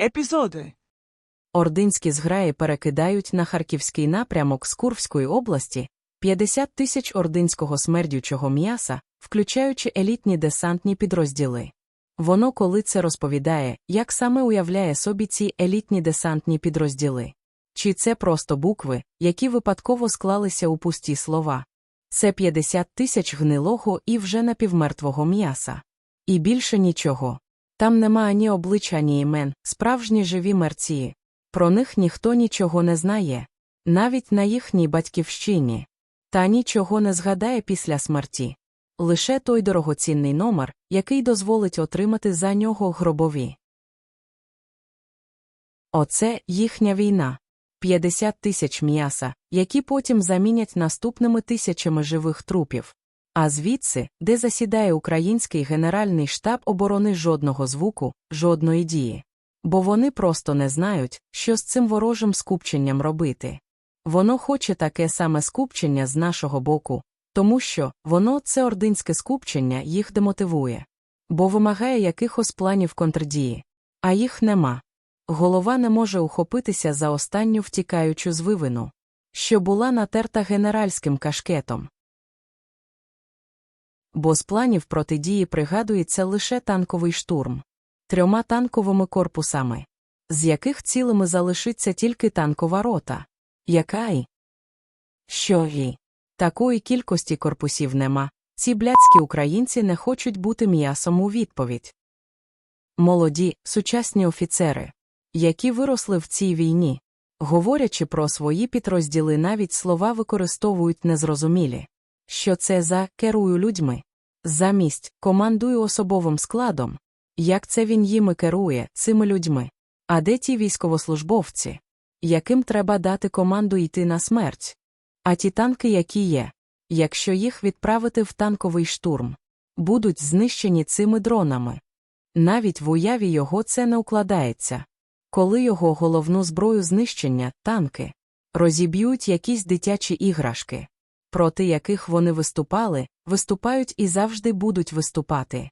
Епізоди. Ординські зграї перекидають на харківський напрямок з Курвської області 50 тисяч ординського смердючого м'яса, включаючи елітні десантні підрозділи. Воно коли це розповідає, як саме уявляє собі ці елітні десантні підрозділи. Чи це просто букви, які випадково склалися у пусті слова? Це 50 тисяч гнилого і вже напівмертвого м'яса. І більше нічого. Там нема ані обличчя, ані імен, справжні живі мерці. Про них ніхто нічого не знає, навіть на їхній батьківщині. Та нічого не згадає після смерті. Лише той дорогоцінний номер, який дозволить отримати за нього гробові. Оце їхня війна. 50 тисяч м'яса, які потім замінять наступними тисячами живих трупів. А звідси, де засідає український Генеральний штаб оборони жодного звуку, жодної дії. Бо вони просто не знають, що з цим ворожим скупченням робити. Воно хоче таке саме скупчення з нашого боку, тому що воно це ординське скупчення їх демотивує, бо вимагає якихось планів контрдії, а їх нема. Голова не може ухопитися за останню втікаючу звивину, що була натерта генеральським кашкетом. Бо з планів протидії пригадується лише танковий штурм трьома танковими корпусами, з яких цілими залишиться тільки танкова рота. Яка й? Що й? Такої кількості корпусів нема. Ці блядські українці не хочуть бути м'ясом у відповідь. Молоді, сучасні офіцери, які виросли в цій війні, говорячи про свої підрозділи, навіть слова використовують незрозумілі, що це за керую людьми, замість командую особовим складом, як це він їми керує, цими людьми, а де ті військовослужбовці, яким треба дати команду йти на смерть? А ті танки, які є, якщо їх відправити в танковий штурм, будуть знищені цими дронами. Навіть в уяві його це не укладається. Коли його головну зброю знищення, танки, розіб'ють якісь дитячі іграшки, проти яких вони виступали, виступають і завжди будуть виступати.